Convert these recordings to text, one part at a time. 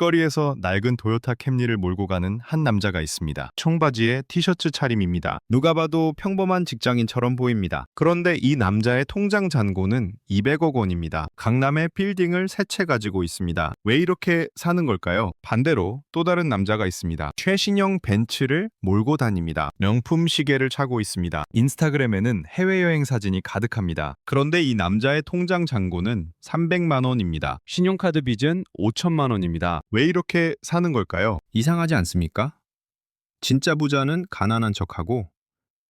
길거리에서 낡은 도요타 캠리를 몰고 가는 한 남자가 있습니다. 청바지에 티셔츠 차림입니다. 누가 봐도 평범한 직장인처럼 보입니다. 그런데 이 남자의 통장 잔고는 200억 원입니다. 강남에 빌딩을 세 채 가지고 있습니다. 왜 이렇게 사는 걸까요? 반대로 또 다른 남자가 있습니다. 최신형 벤츠를 몰고 다닙니다. 명품 시계를 차고 있습니다. 인스타그램에는 해외여행 사진이 가득합니다. 그런데 이 남자의 통장 잔고는 300만 원입니다. 신용카드 빚은 5천만 원입니다. 왜 이렇게 사는 걸까요? 이상하지 않습니까? 진짜 부자는 가난한 척하고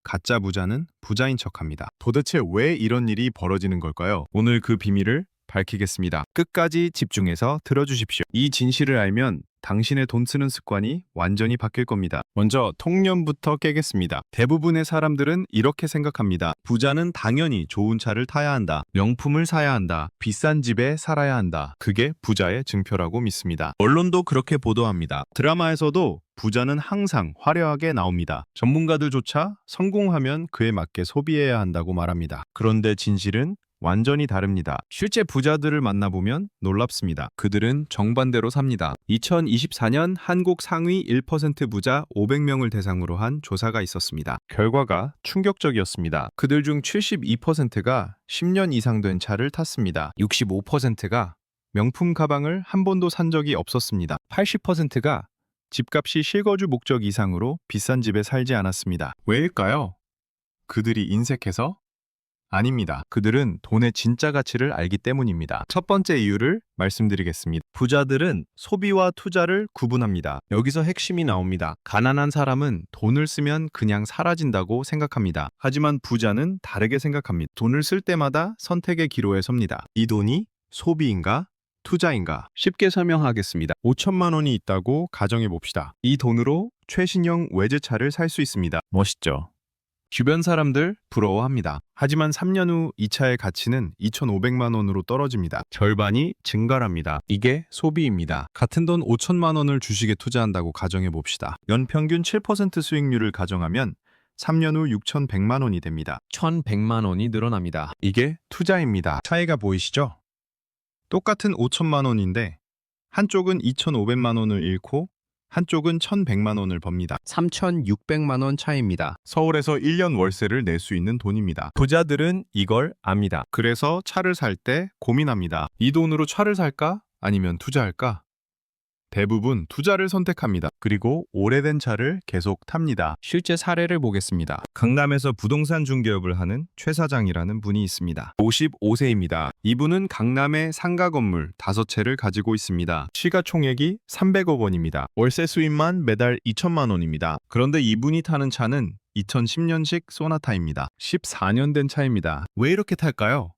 가짜 부자는 부자인 척합니다. 도대체 왜 이런 일이 벌어지는 걸까요? 오늘 그 비밀을 밝히겠습니다. 끝까지 집중해서 들어주십시오. 이 진실을 알면 당신의 돈 쓰는 습관이 완전히 바뀔 겁니다. 먼저 통념부터 깨겠습니다. 대부분의 사람들은 이렇게 생각합니다. 부자는 당연히 좋은 차를 타야 한다. 명품을 사야 한다. 비싼 집에 살아야 한다. 그게 부자의 증표라고 믿습니다. 언론도 그렇게 보도합니다. 드라마에서도 부자는 항상 화려하게 나옵니다. 전문가들조차 성공하면 그에 맞게 소비해야 한다고 말합니다. 그런데 진실은 완전히 다릅니다. 실제 부자들을 만나보면 놀랍습니다. 그들은 정반대로 삽니다. 2024년 한국 상위 1% 부자 500명을 대상으로 한 조사가 있었습니다. 결과가 충격적이었습니다. 그들 중 72%가 10년 이상 된 차를 탔습니다. 65%가 명품 가방을 한 번도 산 적이 없었습니다. 80%가 집값이 실거주 목적 이상으로 비싼 집에 살지 않았습니다. 왜일까요? 그들이 인색해서? 아닙니다. 그들은 돈의 진짜 가치를 알기 때문입니다. 첫 번째 이유를 말씀드리겠습니다. 부자들은 소비와 투자를 구분합니다. 여기서 핵심이 나옵니다. 가난한 사람은 돈을 쓰면 그냥 사라진다고 생각합니다. 하지만 부자는 다르게 생각합니다. 돈을 쓸 때마다 선택의 기로에 섭니다. 이 돈이 소비인가? 투자인가? 쉽게 설명하겠습니다. 5천만 원이 있다고 가정해 봅시다. 이 돈으로 최신형 외제차를 살 수 있습니다. 멋있죠? 주변 사람들 부러워합니다. 하지만 3년 후 이 차의 가치는 2,500만 원으로 떨어집니다. 절반이 증가합니다. 이게 소비입니다. 같은 돈 5천만 원을 주식에 투자한다고 가정해 봅시다. 연평균 7% 수익률을 가정하면 3년 후 6,100만 원이 됩니다. 1,100만 원이 늘어납니다. 이게 투자입니다. 차이가 보이시죠? 똑같은 5천만 원인데 한쪽은 2,500만 원을 잃고 한쪽은 1,100만 원을 법니다. 3,600만 원 차이입니다. 서울에서 1년 월세를 낼 수 있는 돈입니다. 부자들은 이걸 압니다. 그래서 차를 살 때 고민합니다. 이 돈으로 차를 살까? 아니면 투자할까? 대부분 투자를 선택합니다. 그리고 오래된 차를 계속 탑니다. 실제 사례를 보겠습니다. 강남에서 부동산 중개업을 하는 최 사장이라는 분이 있습니다. 55세입니다. 이분은 강남에 상가 건물 5채를 가지고 있습니다. 시가총액이 300억 원입니다. 월세 수입만 매달 2천만 원입니다. 그런데 이분이 타는 차는 2010년식 소나타입니다. 14년 된 차입니다. 왜 이렇게 탈까요?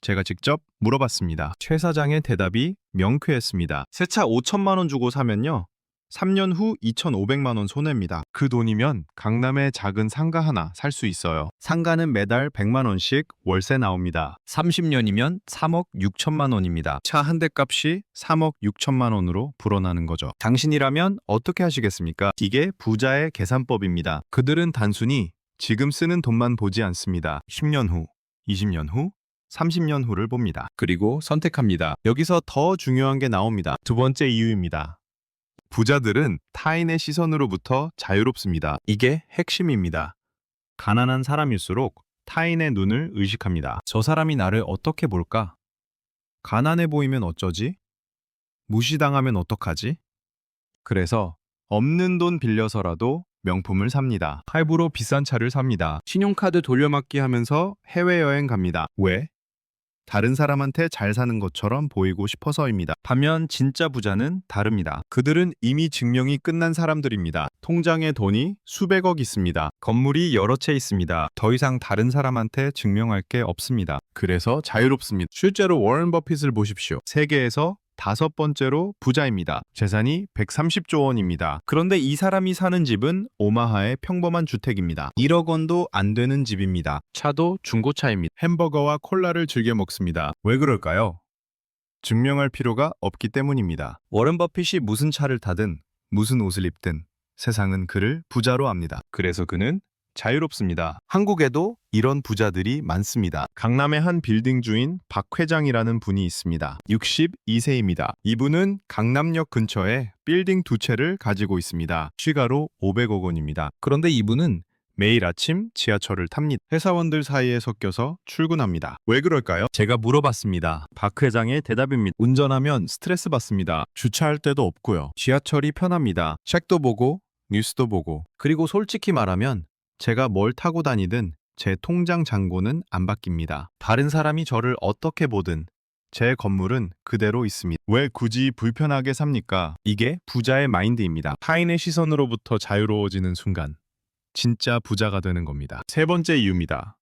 제가 직접 물어봤습니다. 최 사장의 대답이 명쾌했습니다. 새 차 5천만 원 주고 사면요. 3년 후 2,500만 원 손해입니다. 그 돈이면 강남에 작은 상가 하나 살 수 있어요. 상가는 매달 100만 원씩 월세 나옵니다. 30년이면 3억 6천만 원입니다. 차 한 대 값이 3억 6천만 원으로 불어나는 거죠. 당신이라면 어떻게 하시겠습니까? 이게 부자의 계산법입니다. 그들은 단순히 지금 쓰는 돈만 보지 않습니다. 10년 후, 20년 후, 30년 후를 봅니다. 그리고 선택합니다. 여기서 더 중요한 게 나옵니다. 두 번째 이유입니다. 부자들은 타인의 시선으로부터 자유롭습니다. 이게 핵심입니다. 가난한 사람일수록 타인의 눈을 의식합니다. 저 사람이 나를 어떻게 볼까? 가난해 보이면 어쩌지? 무시당하면 어떡하지? 그래서 없는 돈 빌려서라도 명품을 삽니다. 할부로 비싼 차를 삽니다. 신용카드 돌려막기 하면서 해외여행 갑니다. 왜? 다른 사람한테 잘 사는 것처럼 보이고 싶어서입니다. 반면 진짜 부자는 다릅니다. 그들은 이미 증명이 끝난 사람들입니다. 통장에 돈이 수백억 있습니다. 건물이 여러 채 있습니다. 더 이상 다른 사람한테 증명할 게 없습니다. 그래서 자유롭습니다. 실제로 워런 버핏을 보십시오. 세계에서 다섯 번째로 부자입니다. 재산이 130조 원입니다. 그런데 이 사람이 사는 집은 오마하의 평범한 주택입니다. 1억 원도 안 되는 집입니다. 차도 중고차입니다. 햄버거와 콜라를 즐겨 먹습니다. 왜 그럴까요? 증명할 필요가 없기 때문입니다. 워런 버핏이 무슨 차를 타든 무슨 옷을 입든 세상은 그를 부자로 압니다. 그래서 그는 자유롭습니다. 한국에도 이런 부자들이 많습니다. 강남의 한 빌딩 주인 박 회장이라는 분이 있습니다. 62세입니다. 이분은 강남역 근처에 빌딩 두 채를 가지고 있습니다. 시가로 500억 원입니다. 그런데 이분은 매일 아침 지하철을 탑니다. 회사원들 사이에 섞여서 출근합니다. 왜 그럴까요? 제가 물어봤습니다. 박 회장의 대답입니다. 운전하면 스트레스 받습니다. 주차할 데도 없고요. 지하철이 편합니다. 책도 보고 뉴스도 보고 그리고 솔직히 말하면 제가 뭘 타고 다니든 제 통장 잔고는 안 바뀝니다. 다른 사람이 저를 어떻게 보든 제 건물은 그대로 있습니다. 왜 굳이 불편하게 삽니까? 이게 부자의 마인드입니다. 타인의 시선으로부터 자유로워지는 순간 진짜 부자가 되는 겁니다. 세 번째 이유입니다.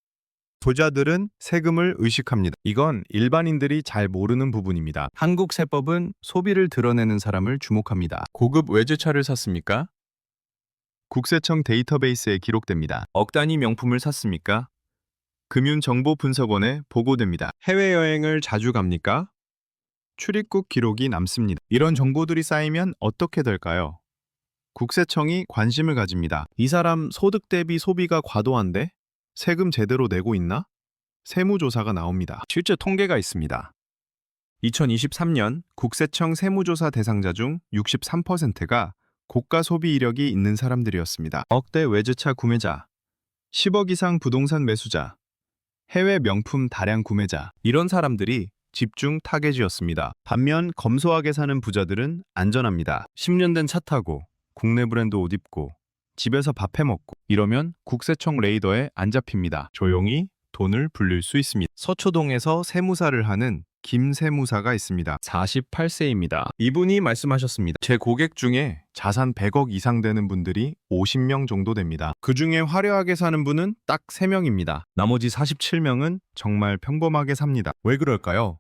부자들은 세금을 의식합니다. 이건 일반인들이 잘 모르는 부분입니다. 한국 세법은 소비를 드러내는 사람을 주목합니다. 고급 외제차를 샀습니까? 국세청 데이터베이스에 기록됩니다. 억 단위 명품을 샀습니까? 금융정보분석원에 보고됩니다. 해외여행을 자주 갑니까? 출입국 기록이 남습니다. 이런 정보들이 쌓이면 어떻게 될까요? 국세청이 관심을 가집니다. 이 사람 소득 대비 소비가 과도한데 세금 제대로 내고 있나? 세무조사가 나옵니다. 실제 통계가 있습니다. 2023년 국세청 세무조사 대상자 중 63%가 고가 소비 이력이 있는 사람들이었습니다. 억대 외제차 구매자, 10억 이상 부동산 매수자, 해외 명품 다량 구매자 이런 사람들이 집중 타겟이었습니다. 반면 검소하게 사는 부자들은 안전합니다. 10년 된 차 타고 국내 브랜드 옷 입고 집에서 밥 해 먹고 이러면 국세청 레이더에 안 잡힙니다. 조용히 돈을 불릴 수 있습니다. 서초동에서 세무사를 하는 김 세무사가 있습니다. 48세입니다. 이분이 말씀하셨습니다. 제 고객 중에 자산 100억 이상 되는 분들이 50명 정도 됩니다. 그 중에 화려하게 사는 분은 딱 3명입니다. 나머지 47명은 정말 평범하게 삽니다. 왜 그럴까요?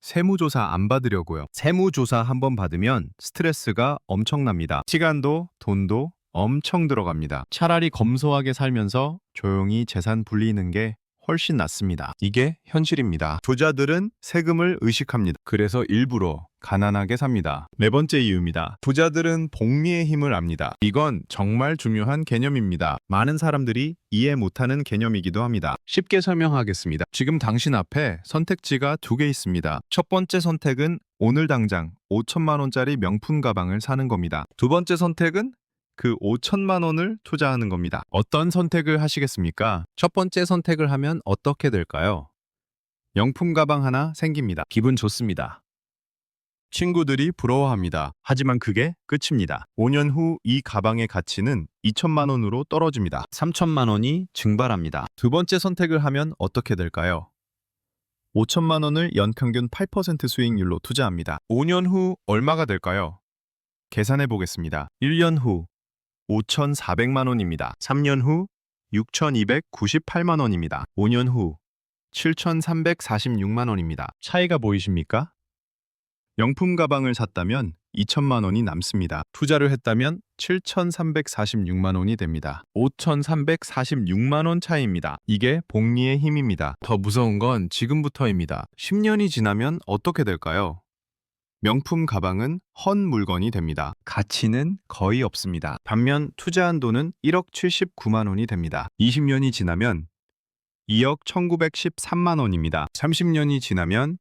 세무조사 안 받으려고요. 세무조사 한번 받으면 스트레스가 엄청납니다. 시간도 돈도 엄청 들어갑니다. 차라리 검소하게 살면서 조용히 재산 불리는 게 훨씬 낫습니다. 이게 현실입니다. 부자들은 세금을 의식합니다. 그래서 일부러 가난하게 삽니다. 네 번째 이유입니다. 부자들은 복리의 힘을 압니다. 이건 정말 중요한 개념입니다. 많은 사람들이 이해 못하는 개념이기도 합니다. 쉽게 설명하겠습니다. 지금 당신 앞에 선택지가 두 개 있습니다. 첫 번째 선택은 오늘 당장 5천만 원짜리 명품 가방을 사는 겁니다. 두 번째 선택은 그 5천만 원을 투자하는 겁니다. 어떤 선택을 하시겠습니까? 첫 번째 선택을 하면 어떻게 될까요? 명품 가방 하나 생깁니다. 기분 좋습니다. 친구들이 부러워합니다. 하지만 그게 끝입니다. 5년 후 이 가방의 가치는 2천만 원으로 떨어집니다. 3천만 원이 증발합니다. 두 번째 선택을 하면 어떻게 될까요? 5천만 원을 연평균 8% 수익률로 투자합니다. 5년 후 얼마가 될까요? 계산해 보겠습니다. 1년 후 5,400만 원입니다. 3년 후 6,298만 원입니다. 5년 후 7,346만 원입니다. 차이가 보이십니까? 명품 가방을 샀다면 2천만 원이 남습니다. 투자를 했다면 7,346만 원이 됩니다. 5,346만 원 차이입니다. 이게 복리의 힘입니다. 더 무서운 건 지금부터입니다. 10년이 지나면 어떻게 될까요? 명품 가방은 헛 물건이 됩니다. 가치는 거의 없습니다. 반면 투자한 돈은 1억 79만 원이 됩니다. 20년이 지나면 2억 1913만 원입니다. 30년이 지나면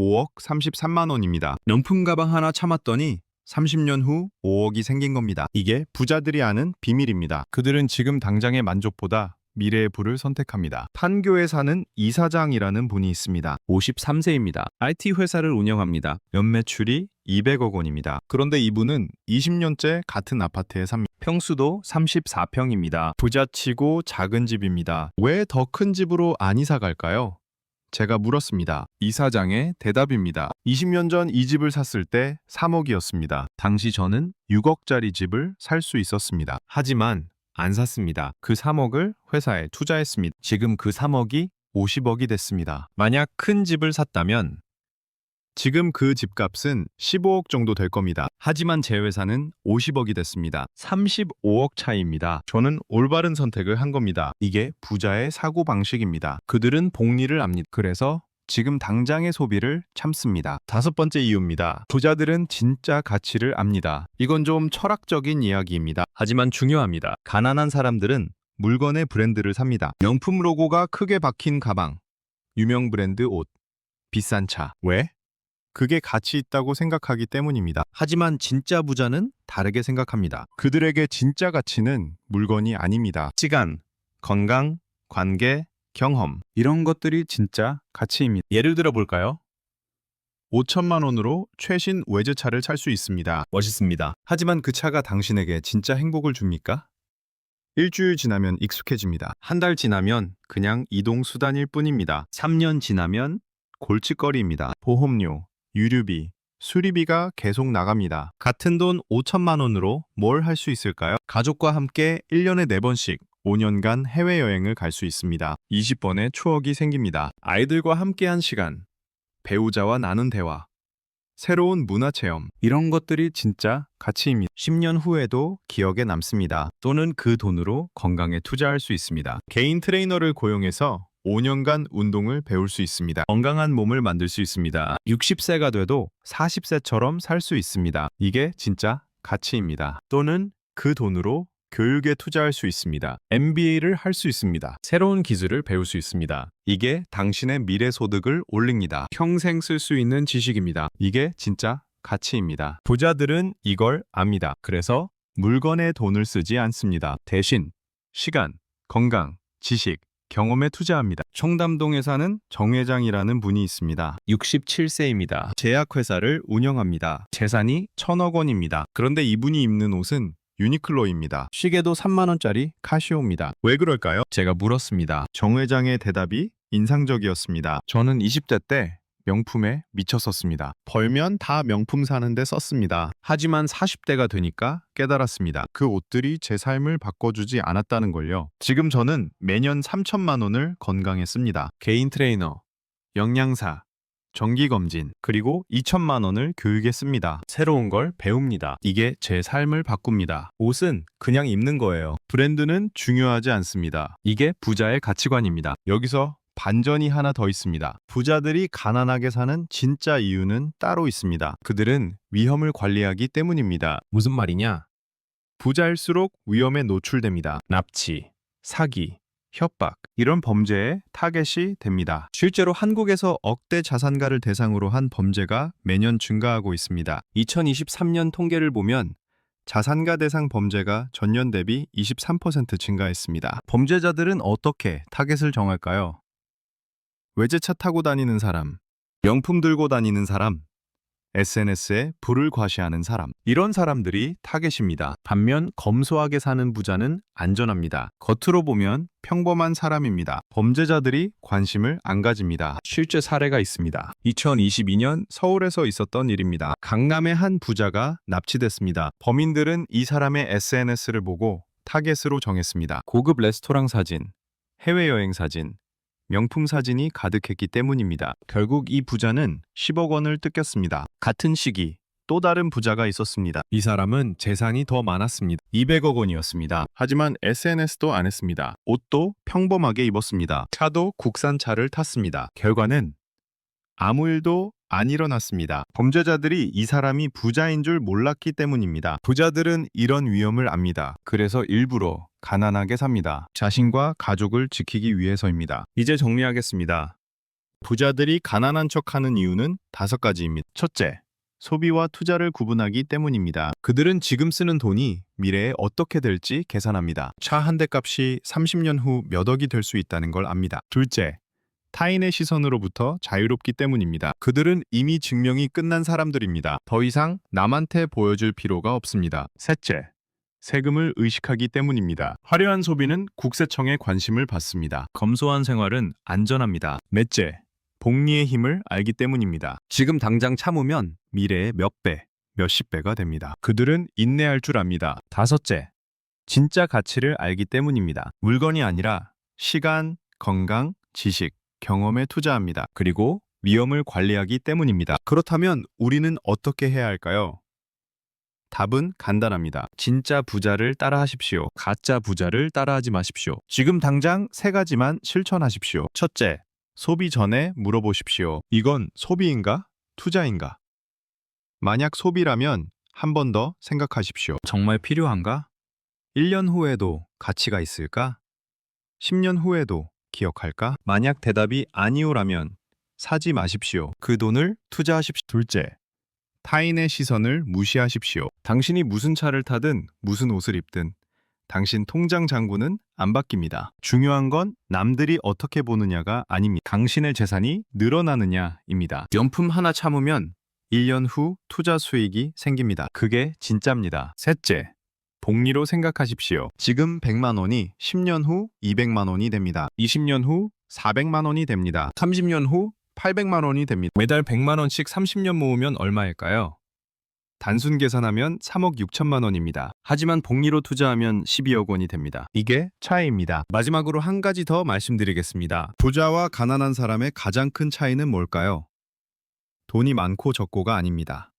5억 33만 원입니다. 명품 가방 하나 참았더니 30년 후 5억이 생긴 겁니다. 이게 부자들이 아는 비밀입니다. 그들은 지금 당장의 만족보다 미래의 부를 선택합니다. 판교에 사는 이사장이라는 분이 있습니다. 53세입니다. IT 회사를 운영합니다. 연매출이 200억 원입니다. 그런데 이분은 20년째 같은 아파트에 삽니다. 평수도 34평입니다. 부자치고 작은 집입니다. 왜 더 큰 집으로 안 이사 갈까요? 제가 물었습니다. 이사장의 대답입니다. 20년 전 이 집을 샀을 때 3억이었습니다. 당시 저는 6억짜리 집을 살 수 있었습니다. 하지만 안 샀습니다. 그 3억을 회사에 투자했습니다. 지금 그 3억이 50억이 됐습니다. 만약 큰 집을 샀다면 지금 그 집값은 15억 정도 될 겁니다. 하지만 제 회사는 50억이 됐습니다. 35억 차이입니다. 저는 올바른 선택을 한 겁니다. 이게 부자의 사고 방식입니다. 그들은 복리를 압니다. 그래서 지금 당장의 소비를 참습니다. 다섯 번째 이유입니다. 부자들은 진짜 가치를 압니다. 이건 좀 철학적인 이야기입니다. 하지만 중요합니다. 가난한 사람들은 물건의 브랜드를 삽니다. 명품 로고가 크게 박힌 가방, 유명 브랜드 옷, 비싼 차. 왜? 그게 가치 있다고 생각하기 때문입니다. 하지만 진짜 부자는 다르게 생각합니다. 그들에게 진짜 가치는 물건이 아닙니다. 시간, 건강, 관계, 경험. 이런 것들이 진짜 가치입니다. 예를 들어 볼까요? 5천만 원으로 최신 외제차를 살 수 있습니다. 멋있습니다. 하지만 그 차가 당신에게 진짜 행복을 줍니까? 일주일 지나면 익숙해집니다. 한 달 지나면 그냥 이동 수단일 뿐입니다. 3년 지나면 골칫거리입니다. 보험료, 유류비, 수리비가 계속 나갑니다. 같은 돈 5천만 원으로 뭘 할 수 있을까요? 가족과 함께 1년에 4번씩 5년간 해외여행을 갈 수 있습니다. 20번의 추억이 생깁니다. 아이들과 함께한 시간, 배우자와 나눈 대화, 새로운 문화 체험, 이런 것들이 진짜 가치입니다. 10년 후에도 기억에 남습니다. 또는 그 돈으로 건강에 투자할 수 있습니다. 개인 트레이너를 고용해서 5년간 운동을 배울 수 있습니다. 건강한 몸을 만들 수 있습니다. 60세가 돼도 40세처럼 살 수 있습니다. 이게 진짜 가치입니다. 또는 그 돈으로 교육에 투자할 수 있습니다. MBA를 할 수 있습니다. 새로운 기술을 배울 수 있습니다. 이게 당신의 미래 소득을 올립니다. 평생 쓸 수 있는 지식입니다. 이게 진짜 가치입니다. 부자들은 이걸 압니다. 그래서 물건에 돈을 쓰지 않습니다. 대신 시간, 건강, 지식, 경험에 투자합니다. 청담동에 사는 정 회장이라는 분이 있습니다. 67세입니다. 제약회사를 운영합니다. 재산이 천억 원입니다. 그런데 이분이 입는 옷은 유니클로입니다. 시계도 3만 원짜리 카시오입니다. 왜 그럴까요? 제가 물었습니다. 정 회장의 대답이 인상적이었습니다. 저는 20대 때 명품에 미쳤었습니다. 벌면 다 명품 사는데 썼습니다. 하지만 40대가 되니까 깨달았습니다. 그 옷들이 제 삶을 바꿔주지 않았다는 걸요. 지금 저는 매년 3천만 원을 건강에 씁니다. 개인 트레이너, 영양사, 정기검진, 그리고 2천만 원을 교육에 씁니다. 새로운 걸 배웁니다. 이게 제 삶을 바꿉니다. 옷은 그냥 입는 거예요. 브랜드는 중요하지 않습니다. 이게 부자의 가치관입니다. 여기서 반전이 하나 더 있습니다. 부자들이 가난하게 사는 진짜 이유는 따로 있습니다. 그들은 위험을 관리하기 때문입니다. 무슨 말이냐? 부자일수록 위험에 노출됩니다. 납치, 사기, 협박, 이런 범죄에 타겟이 됩니다. 실제로 한국에서 억대 자산가를 대상으로 한 범죄가 매년 증가하고 있습니다. 2023년 통계를 보면 자산가 대상 범죄가 전년 대비 23% 증가했습니다. 범죄자들은 어떻게 타겟을 정할까요? 외제차 타고 다니는 사람, 명품 들고 다니는 사람, SNS에 불을 과시하는 사람. 이런 사람들이 타겟입니다. 반면 검소하게 사는 부자는 안전합니다. 겉으로 보면 평범한 사람입니다. 범죄자들이 관심을 안 가집니다. 실제 사례가 있습니다. 2022년 서울에서 있었던 일입니다. 강남의 한 부자가 납치됐습니다. 범인들은 이 사람의 SNS를 보고 타겟으로 정했습니다. 고급 레스토랑 사진, 해외여행 사진, 명품 사진이 가득했기 때문입니다. 결국 이 부자는 10억 원을 뜯겼습니다. 같은 시기 또 다른 부자가 있었습니다. 이 사람은 재산이 더 많았습니다. 200억 원이었습니다. 하지만 SNS도 안 했습니다. 옷도 평범하게 입었습니다. 차도 국산 차를 탔습니다. 결과는 아무 일도 안 일어났습니다. 범죄자들이 이 사람이 부자인 줄 몰랐기 때문입니다. 부자들은 이런 위험을 압니다. 그래서 일부러 가난하게 삽니다. 자신과 가족을 지키기 위해서입니다. 이제 정리하겠습니다. 부자들이 가난한 척하는 이유는 다섯 가지입니다. 첫째, 소비와 투자를 구분하기 때문입니다. 그들은 지금 쓰는 돈이 미래에 어떻게 될지 계산합니다. 차 한 대 값이 30년 후 몇 억이 될 수 있다는 걸 압니다. 둘째, 타인의 시선으로부터 자유롭기 때문입니다. 그들은 이미 증명이 끝난 사람들입니다. 더 이상 남한테 보여줄 필요가 없습니다. 셋째, 세금을 의식하기 때문입니다. 화려한 소비는 국세청의 관심을 받습니다. 검소한 생활은 안전합니다. 넷째, 복리의 힘을 알기 때문입니다. 지금 당장 참으면 미래에 몇 배, 몇십 배가 됩니다. 그들은 인내할 줄 압니다. 다섯째, 진짜 가치를 알기 때문입니다. 물건이 아니라 시간, 건강, 지식, 경험에 투자합니다. 그리고 위험을 관리하기 때문입니다. 그렇다면 우리는 어떻게 해야 할까요? 답은 간단합니다. 진짜 부자를 따라하십시오. 가짜 부자를 따라하지 마십시오. 지금 당장 세 가지만 실천하십시오. 첫째, 소비 전에 물어보십시오. 이건 소비인가? 투자인가? 만약 소비라면 한 번 더 생각하십시오. 정말 필요한가? 1년 후에도 가치가 있을까? 10년 후에도 기억할까? 만약 대답이 아니오라면 사지 마십시오. 그 돈을 투자하십시오. 둘째, 타인의 시선을 무시하십시오. 당신이 무슨 차를 타든 무슨 옷을 입든 당신 통장 잔고는 안 바뀝니다. 중요한 건 남들이 어떻게 보느냐가 아닙니다. 당신의 재산이 늘어나느냐입니다. 명품 하나 참으면 1년 후 투자 수익이 생깁니다. 그게 진짜입니다. 셋째, 복리로 생각하십시오. 지금 100만 원이 10년 후 200만 원이 됩니다. 20년 후 400만 원이 됩니다. 30년 후 800만 원이 됩니다. 매달 100만 원씩 30년 모으면 얼마일까요? 단순 계산하면 3억 6천만 원입니다. 하지만 복리로 투자하면 12억 원이 됩니다. 이게 차이입니다. 마지막으로 한 가지 더 말씀드리겠습니다. 부자와 가난한 사람의 가장 큰 차이는 뭘까요? 돈이 많고 적고가 아닙니다.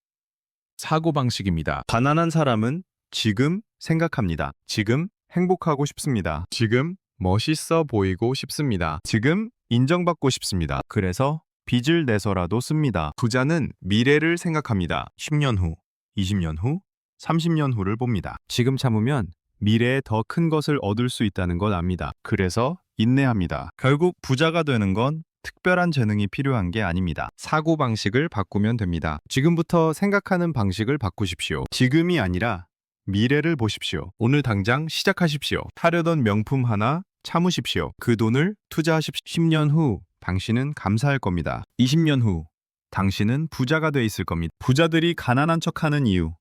사고방식입니다. 가난한 사람은 지금 생각합니다. 지금 행복하고 싶습니다. 지금 멋있어 보이고 싶습니다. 지금 인정받고 싶습니다. 그래서 빚을 내서라도 씁니다. 부자는 미래를 생각합니다. 10년 후, 20년 후, 30년 후를 봅니다. 지금 참으면 미래에 더 큰 것을 얻을 수 있다는 걸 압니다. 그래서 인내합니다. 결국 부자가 되는 건 특별한 재능이 필요한 게 아닙니다. 사고 방식을 바꾸면 됩니다. 지금부터 생각하는 방식을 바꾸십시오. 지금이 아니라 미래를 보십시오. 오늘 당장 시작하십시오. 타려던 명품 하나 참으십시오. 그 돈을 투자하십시오. 10년 후 당신은 감사할 겁니다. 20년 후 당신은 부자가 돼 있을 겁니다. 부자들이 가난한 척하는 이유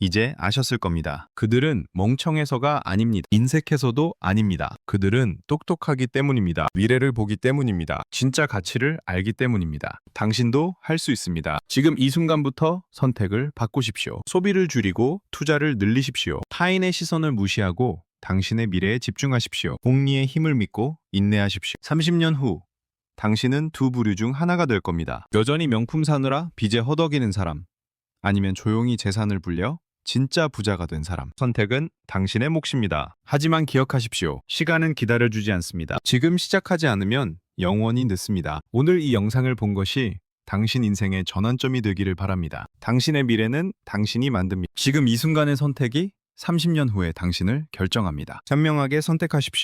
이제 아셨을 겁니다. 그들은 멍청해서가 아닙니다. 인색해서도 아닙니다. 그들은 똑똑하기 때문입니다. 미래를 보기 때문입니다. 진짜 가치를 알기 때문입니다. 당신도 할 수 있습니다. 지금 이 순간부터 선택을 바꾸십시오. 소비를 줄이고 투자를 늘리십시오. 타인의 시선을 무시하고 당신의 미래에 집중하십시오. 복리의 힘을 믿고 인내하십시오. 30년 후 당신은 두 부류 중 하나가 될 겁니다. 여전히 명품 사느라 빚에 허덕이는 사람, 아니면 조용히 재산을 불려 진짜 부자가 된 사람. 선택은 당신의 몫입니다. 하지만 기억하십시오. 시간은 기다려주지 않습니다. 지금 시작하지 않으면 영원히 늦습니다. 오늘 이 영상을 본 것이 당신 인생의 전환점이 되기를 바랍니다. 당신의 미래는 당신이 만듭니다. 지금 이 순간의 선택이 30년 후에 당신을 결정합니다. 현명하게 선택하십시오.